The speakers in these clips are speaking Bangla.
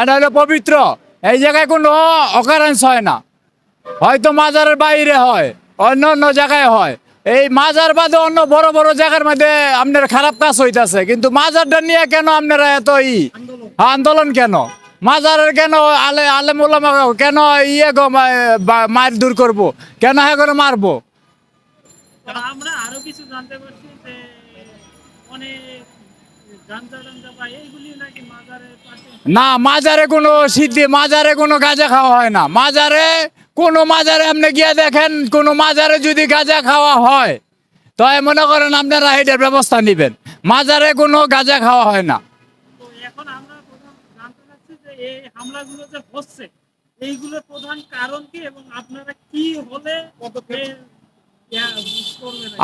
এটা হলো পবিত্র। এই জায়গায় কোনো অকারেন্স হয় না। হয়তো মাজারের বাইরে হয়, অন্য অন্য জায়গায় হয়। এই মাজার বাদে অন্য বড় বড় জায়গার মধ্যে আপনার খারাপ কাজ হইতাছে। কিন্তু মাজারটা নিয়ে কেন আপনারা এত ই? আন্দোলন কেন? মাজারের কেন আলে, আলেম ওলামা কেন ইয়ে গো মার দূর করব? কেন হ্যাঁ করে মারবো? আমরা আরও কিছু জানতে পারছি না মাজারে কোনো সিদ্ধি মাজারে কোনো গাঁজা খাওয়া হয় না। মাজারে কোনো মাজারে আপনি গিয়ে দেখেন কোনো মাজারে যদি গাঁজা খাওয়া হয় তাই মনে করেন আপনারা এটার ব্যবস্থা নেবেন। মাজারে কোনো গাঁজা খাওয়া হয় না?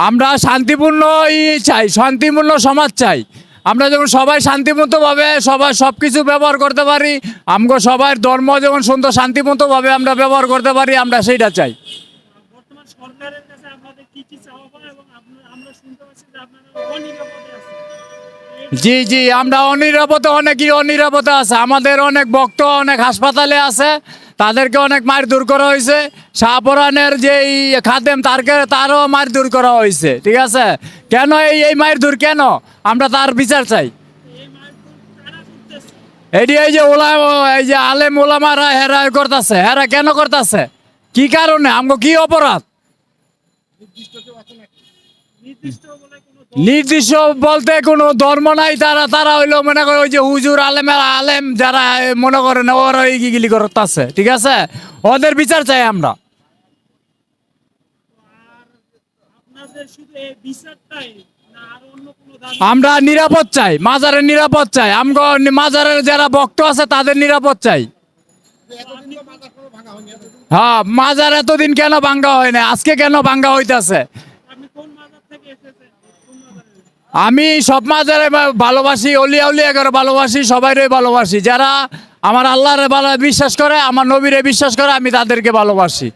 আমরা শান্তিপূর্ণ ই চাই শান্তিপূর্ণ সমাজ চাই। আমরা যেমন সবাই শান্তিমতভাবে সবাই সব কিছু ব্যবহার করতে পারি আমগো সবার ধর্ম যেমন সুন্দর শান্তিমতভাবে আমরা ব্যবহার করতে পারি আমরা সেইটা চাই। জি জি আমরা অনিরাপদে অনেকই অনিরাপদে আছে। আমাদের অনেক ভক্ত অনেক হাসপাতালে আছে। তাদেরকে অনেক মার দূর করা হয়েছে। শাহপরানের যে এই খাদেম, তারকে তারও মার দূর করা হয়েছে, ঠিক আছে? কেন এই এই মায়ের দূর কেন? আমরা তার বিচার চাই। কারা এটি এই যে ওলা এই যে আলেম ওলামারা হেরা করতেছে। হেরা কেন করতেছে? কি কারণে? আমগো কি অপরাধ? নির্দিষ্ট বলতে কোনো ধর্ম নাই, তারা তারা হইল মনে করে ওই যে হুজুর আলেমের আলেম যারা, মনে করেন ওরা এইগুলি করতেছে, ঠিক আছে? ওদের বিচার চাই আমরা আপনাদের শুধু এই বিচারটাই না আর অন্য কোনো দাবি আমরা নিরাপদ চাই মাজারের নিরাপদ চাই। আমগো মাজারের যারা ভক্ত আছে তাদের নিরাপদ চাই। হ্যাঁ মাজার এতদিন কেন ভাঙ্গা হয় না আজকে কেন ভাঙ্গা হইতাছে? আমি সব মাজারে ভালোবাসি অলিয়া উলিয়া করে ভালোবাসি সবাইরে ভালোবাসি। যারা আমার আল্লাহরে ভালো বিশ্বাস করে আমার নবীরে বিশ্বাস করে আমি তাদেরকে ভালোবাসি।